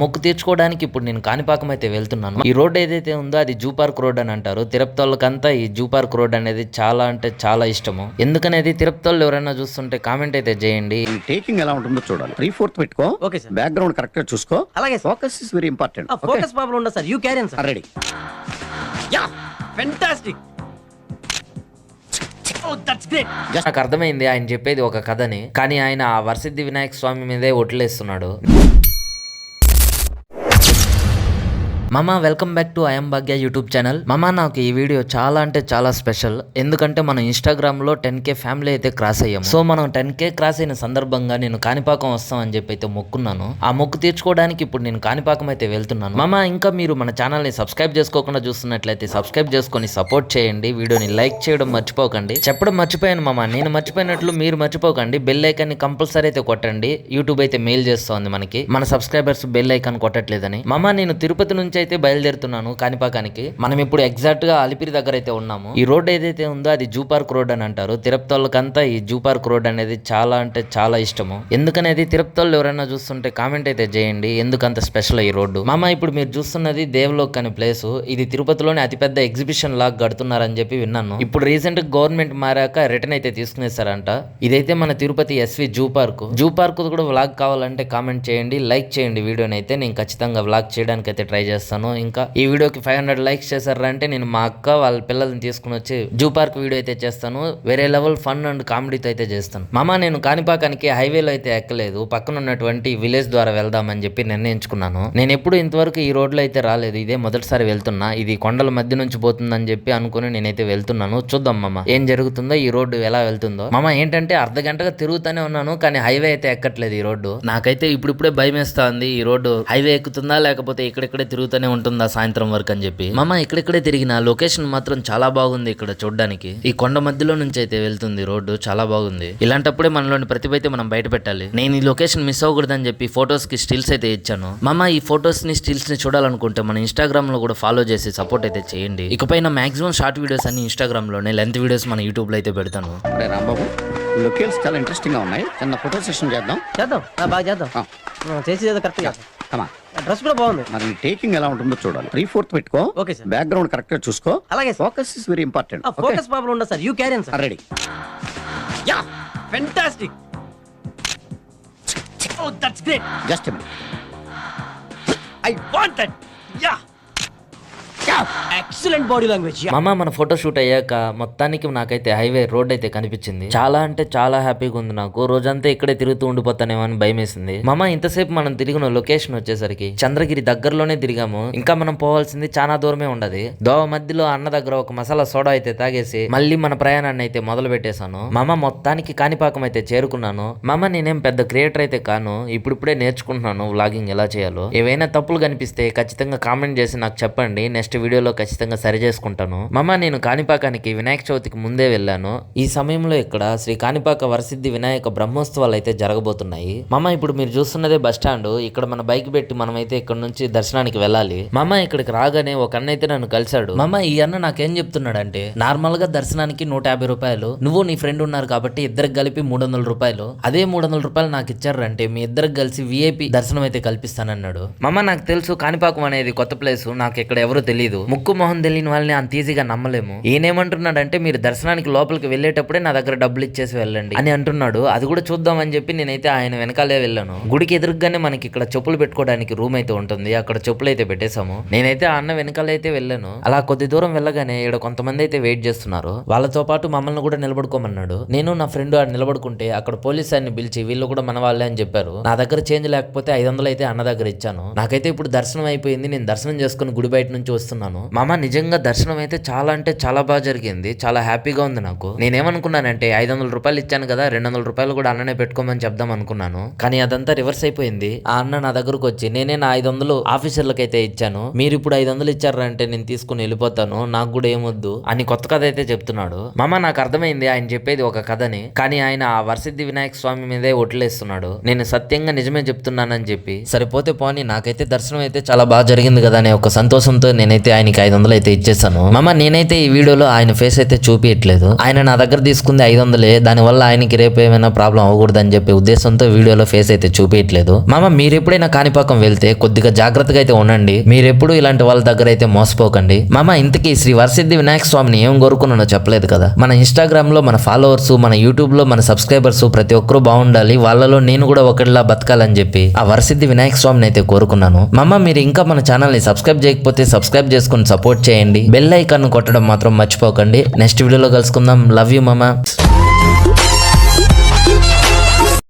మొక్కు తీర్చుకోవడానికి ఇప్పుడు నేను కాణిపాకం అయితే వెళ్తున్నాను. ఈ రోడ్ ఏదైతే ఉందో అది జూ పార్క్ రోడ్ అని అంటారు. తిరుపతి వాళ్ళకంతా ఈ జూ పార్క్ రోడ్ అనేది చాలా అంటే చాలా ఇష్టము. ఎందుకనేది తిరుపతి వాళ్ళు ఎవరైనా చూస్తుంటే కామెంట్ అయితే చేయండి. టేకింగ్ ఎలా ఉంటుందో చూడాలి. త్రీ ఫోర్త్ పెట్టుకో. Okay sir. బ్యాక్గ్రౌండ్ కరెక్ట్గా చూసుకో. అలాగే focus is very important focus problem ఉండదు sir? You carry on sir ready yeah! Fantastic great నాకు అర్థమైంది ఆయన చెప్పేది ఒక కథని. కానీ ఆయన ఆ వరసిద్ధి వినాయక స్వామి మీదే ఒట్లేస్తున్నాడు. మామ welcome back to I'm Bhagya YouTube channel మామ నాకు ఈ వీడియో చాలా అంటే చాలా స్పెషల్ ఎందుకంటే మనం ఇన్స్టాగ్రామ్లో టెన్ కే ఫ్యామిలీ అయితే క్రాస్ అయ్యాం సో మనం టెన్ కే క్రాస్ అయిన సందర్భంగా నేను కాణిపాకం వస్తాం అని చెప్పి అయితే మొక్కున్నాను. ఆ మొక్కు తీర్చుకోవడానికి ఇప్పుడు నేను కాణిపాకం అయితే వెళ్తున్నాను. మామ ఇంకా మీరు మన ఛానల్ని సబ్స్క్రైబ్ చేసుకోకుండా చూస్తున్నట్లయితే సబ్స్క్రైబ్ చేసుకొని సపోర్ట్ చేయండి. వీడియోని లైక్ చేయడం మర్చిపోకండి. చెప్పడం మర్చిపోయాను మామ నేను మర్చిపోయినట్లు మీరు మర్చిపోకండి. బెల్ ఐకాన్ని కంపల్సరీ అయితే కొట్టండి. యూట్యూబ్ అయితే మెయిల్ చేస్తోంది మనకి. మన సబ్స్క్రైబర్స్ బెల్ ఐకాన్ కొట్టట్లేదని. మామ నేను తిరుపతి నుంచి అయితే బయలుదేరుతున్నాను కాణిపాకానికి మనం ఇప్పుడు ఎగ్జాక్ట్గా అలిపిరి దగ్గర అయితే ఉన్నాము. ఈ రోడ్ ఏదైతే ఉందో అది జూ పార్క్ రోడ్ అని అంటారు. తిరుపతి ఈ జూ పార్క్ రోడ్ అనేది చాలా అంటే చాలా ఇష్టము. ఎందుకనేది? తిరుపతిలో ఎవరైనా చూస్తుంటే కామెంట్ అయితే చేయండి. ఎందుకంత స్పెషల్ ఈ రోడ్డు? మామ ఇప్పుడు మీరు చూస్తున్నది దేవలోక్ అనే ప్లేస్. ఇది తిరుపతిలోని అతిపెద్ద ఎగ్జిబిషన్ లాగా కడుతున్నారని చెప్పి విన్నాను. ఇప్పుడు రీసెంట్ గవర్నమెంట్ మారాక రిటర్న్ అయితే తీసుకునేసారంట ఇదైతే మన Tirupati SV zoo park. Zoo park కూడా వ్లాగ్ కావాలంటే కామెంట్ చేయండి లైక్ చేయండి వీడియోని అయితే. నేను ఖచ్చితంగా వ్లాగ్ చేయడానికి అయితే ట్రై చేస్తాను. ఇంకా ఈ వీడియోకి ఫైవ్ హండ్రెడ్ లైక్స్ చేశారంటే నేను మా అక్క వాళ్ళ పిల్లల్ని తీసుకుని వచ్చి జూ పార్క్ వీడియో అయితే చేస్తాను. వేరే లెవెల్ ఫన్ అండ్ కామెడీతో అయితే చేస్తాను. మామ నేను కాణిపాకానికి హైవేలో అయితే ఎక్కలేదు. పక్కన ఉన్నటువంటి విలేజ్ ద్వారా వెళ్దామని చెప్పి నిర్ణయించుకున్నాను. నేను ఎప్పుడు ఇంతవరకు ఈ రోడ్లో అయితే రాలేదు. ఇదే మొదటిసారి వెళ్తున్నా. ఇది కొండల మధ్య నుంచి పోతుందని చెప్పి అనుకుని నేనైతే వెళ్తున్నాను. చూద్దాం మామ ఏం జరుగుతుందో ఈ రోడ్డు ఎలా వెళ్తుందో. మామ ఏంటంటే అర్ధ గంటగా తిరుగుతూనే ఉన్నాను కానీ హైవే అయితే ఎక్కట్లేదు ఈ రోడ్డు నాకైతే ఇప్పుడిప్పుడే భయం వేస్తుంది ఈ రోడ్డు హైవే ఎక్కుతుందా లేకపోతే ఇక్కడిక్కడే తిరుగుతూనే ఉంటుందా సాయంత్రం వరకు అని చెప్పి. మామ ఇక్కడిక్కడే తిరిగిన లొకేషన్ మాత్రం చాలా బాగుంది ఇక్కడ చూడడానికి. ఈ కొండ మధ్యలో నుంచి అయితే వెళ్తుంది రోడ్డు చాలా బాగుంది. ఇలాంటప్పుడే మనలోని ప్రతిభ అయితే మనం బయట పెట్టాలి. నేను ఈ లొకేషన్ మిస్ అవ్వకూడదని చెప్పి ఫొటోస్కి స్టిల్స్ అయితే ఇచ్చాను. మామ ఈ ఫొటోస్ని స్టిల్స్ని చూడాలనుకుంటే మన ఇన్స్టాగ్రామ్లో కూడా ఫాలో చేసి సపోర్ట్ అయితే చేయండి. ఇకపైన మాక్సిమం షార్ట్ వీడియోస్ అన్ని ఇన్స్టాగ్రామ్లోనే లెంత్ వీడియోస్ మన యూట్యూబ్లో అయితే పెడతాను. అరే రాంబాబు లొకేల్స్ చాలా ఇంట్రెస్టింగ్గా ఉన్నాయి. చిన్న ఫోటో సెషన్ చేద్దాం. చేద్దాం. బాగా చేద్దాం. చేసి కరెక్ట్ చేద్దాం. కమా డ్రెస్ కూడా బాగుంది. మరి టేకింగ్ ఎలా ఉంటుందో చూడాలి. త్రీ ఫోర్త్ పెట్టుకో. ఓకే సార్ బ్యాక్గ్రౌండ్ కరెక్ట్గా చూసుకో. అలాగే sir focus is very important focus problem ఉండదు sir you carry on sir ready yeah fantastic oh that's great just I want that yeah excellent body language మామ మన photo shoot అయ్యాక మొత్తానికి నాకైతే highway road అయితే కనిపించింది. చాలా అంటే చాలా హ్యాపీగా ఉంది నాకు. రోజంతా ఇక్కడే తిరుగుతూ ఉండిపోతానేమో అని భయం వేసింది మామ ఇంతసేపు మనం తిరిగిన లొకేషన్ వచ్చేసరికి చంద్రగిరి దగ్గరలోనే తిరిగాము. ఇంకా మనం పోవాల్సింది చాలా దూరమే ఉండదు. దోవ మధ్యలో అన్న దగ్గర ఒక మసాలా సోడా అయితే తాగేసి మళ్ళీ మన ప్రయాణాన్ని అయితే మొదలు పెట్టేశాను. మామ మొత్తానికి కాణిపాకం అయితే చేరుకున్నాను. మామ నేనేం పెద్ద క్రియేటర్ అయితే కాను. ఇప్పుడిప్పుడే నేర్చుకుంటున్నాను వ్లాగింగ్ ఎలా చేయాలో. ఏవైనా తప్పులు కనిపిస్తే ఖచ్చితంగా కామెంట్ చేసి నాకు చెప్పండి. నెక్స్ట్ వీడియోలో ఖచ్చితంగా సరి చేసుకుంటాను. మమ్మ నేను కాణిపాకానికి వినాయక చవితికి ముందే వెళ్ళాను. ఈ సమయంలో ఇక్కడ శ్రీ కాణిపాక వరసిద్ధి వినాయక బ్రహ్మోత్సవాలు అయితే జరగబోతున్నాయి. మమ్మ ఇప్పుడు మీరు చూస్తున్నదే బస్ స్టాండ్. ఇక్కడ మన బైక్ పెట్టి మనం అయితే ఇక్కడ నుంచి దర్శనానికి వెళ్ళాలి. మమ్మ ఇక్కడికి రాగానే ఒక అన్న అయితే నన్ను కలిశాడు. మమ్మ ఈ అన్న నాకేం చెప్తున్నాడంటే నార్మల్గా దర్శనానికి నూట యాభై రూపాయలు నువ్వు నీ ఫ్రెండ్ ఉన్నారు కాబట్టి ఇద్దరికి కలిపి మూడు వందల రూపాయలు. అదే మూడు వందల రూపాయలు నాకు ఇచ్చారంటే మీ ఇద్దరికి కలిసి విఐపి దర్శనం అయితే కల్పిస్తానన్నాడు. మమ్మ నాకు తెలుసు కాణిపాకం అనేది కొత్త ప్లేస్. నాకు ఇక్కడ ఎవరు తెలియదు. ముక్కు మొహం తెలియని వాళ్ళని అంత ఈజీగా నమ్మలేము. ఈయనేమంటున్నాడంటే మీరు దర్శనానికి లోపలికి వెళ్ళేటప్పుడే నా దగ్గర డబ్బులు ఇచ్చేసి వెళ్ళండి అని అంటున్నాడు. అది కూడా చూద్దాం అని చెప్పి నేనైతే ఆయన వెనకాలే వెళ్ళాను. గుడికి ఎదురుగానే మనకి ఇక్కడ చెప్పులు పెట్టుకోవడానికి రూమ్ అయితే ఉంటుంది. అక్కడ చెప్పులు అయితే పెట్టేశాము. నేనైతే ఆ అన్న వెనకాల అయితే వెళ్ళాను. అలా కొద్ది దూరం వెళ్ళగానే ఇక్కడ కొంతమంది అయితే వెయిట్ చేస్తున్నారు. వాళ్ళతో పాటు మమ్మల్ని కూడా నిలబడుకోమన్నాడు. నేను నా ఫ్రెండ్ ఆడ నిలబడుకుంటే అక్కడ పోలీస్ ఆయన్ని పిలిచి వీళ్ళు కూడా మన వాళ్ళే అని చెప్పారు. నా దగ్గర చేంజ్ లేకపోతే ఐదు వందలు అయితే అన్న దగ్గర ఇచ్చాను. నాకైతే ఇప్పుడు దర్శనం అయిపోయింది. నేను దర్శనం చేసుకుని గుడి బయట నుంచి వస్తున్నాను మామ నిజంగా దర్శనం అయితే చాలా అంటే చాలా బాగా జరిగింది. చాలా హ్యాపీగా ఉంది నాకు. నేనేమనుకున్నానంటే ఐదు వందల రూపాయలు ఇచ్చాను కదా రెండు వందల రూపాయలు కూడా అన్ననే పెట్టుకోమని చెప్దాం అనుకున్నాను. కానీ అదంతా రివర్స్ అయిపోయింది. ఆ అన్న నా దగ్గరకు వచ్చి నేనే నా ఐదు వందలు ఆఫీసర్లకైతే ఇచ్చాను. మీరు ఇప్పుడు ఐదు వందలు ఇచ్చారంటే నేను తీసుకుని వెళ్ళిపోతాను. నాకు కూడా ఏమొద్దు అని కొత్త కథ అయితే చెప్తున్నాడు. మామ నాకు అర్థమైంది. ఆయన చెప్పేది ఒక కథని. కానీ ఆయన ఆ వరసిద్ధి వినాయక స్వామి మీదే ఒట్లేస్తున్నాడు. నేను సత్యంగా నిజమే చెప్తున్నానని చెప్పి సరిపోతే పోని నాకైతే దర్శనం అయితే చాలా బాగా జరిగింది కదా అనే ఒక సంతోషంతో నేనైతే ఆయనకి ఐదు వందలు అయితే ఇచ్చేసాను. మామ నేనైతే ఈ వీడియోలో ఆయన ఫేస్ అయితే చూపించట్లేదు ఆయన నా దగ్గర తీసుకుంది ఐదు వందలే. దానివల్ల ఆయనకి రేపు ఏమైనా ప్రాబ్లం అవ్వకూడదని చెప్పే చెప్పి ఉద్దేశంతో వీడియోలో ఫేస్ అయితే చూపించట్లేదు మామ మీరు ఎప్పుడైనా కాణిపాకం వెళ్తే కొద్దిగా జాగ్రత్తగా అయితే ఉండండి. మీరెప్పుడు ఇలాంటి వాళ్ళ దగ్గర అయితే మోసపోకండి. మామ ఇంతకీ శ్రీ వరసిద్ధి వినాయక స్వామిని ఏం కోరుకున్నానో చెప్పలేదు కదా. మన ఇన్స్టాగ్రామ్లో మన ఫాలోవర్స్ మన యూట్యూబ్లో మన సబ్స్క్రైబర్స్ ప్రతి ఒక్కరూ బాగుండాలి. వాళ్ళలో నేను కూడా ఒకటిలా బతకాలని చెప్పి ఆ వరసిద్ధి వినాయక స్వామిని అయితే కోరుకున్నాను. మమ్మ మీరు ఇంకా మన ఛానల్ని సబ్స్క్రైబ్ చేయకపోతే సబ్స్క్రైబ్ చేసుకుని సపోర్ట్ చేయండి. బెల్ ఐకాన్ కొట్టడం మాత్రం మర్చిపోకండి. నెక్స్ట్ వీడియోలో కలుసుకుందాం. లవ్ యూ మమ్మ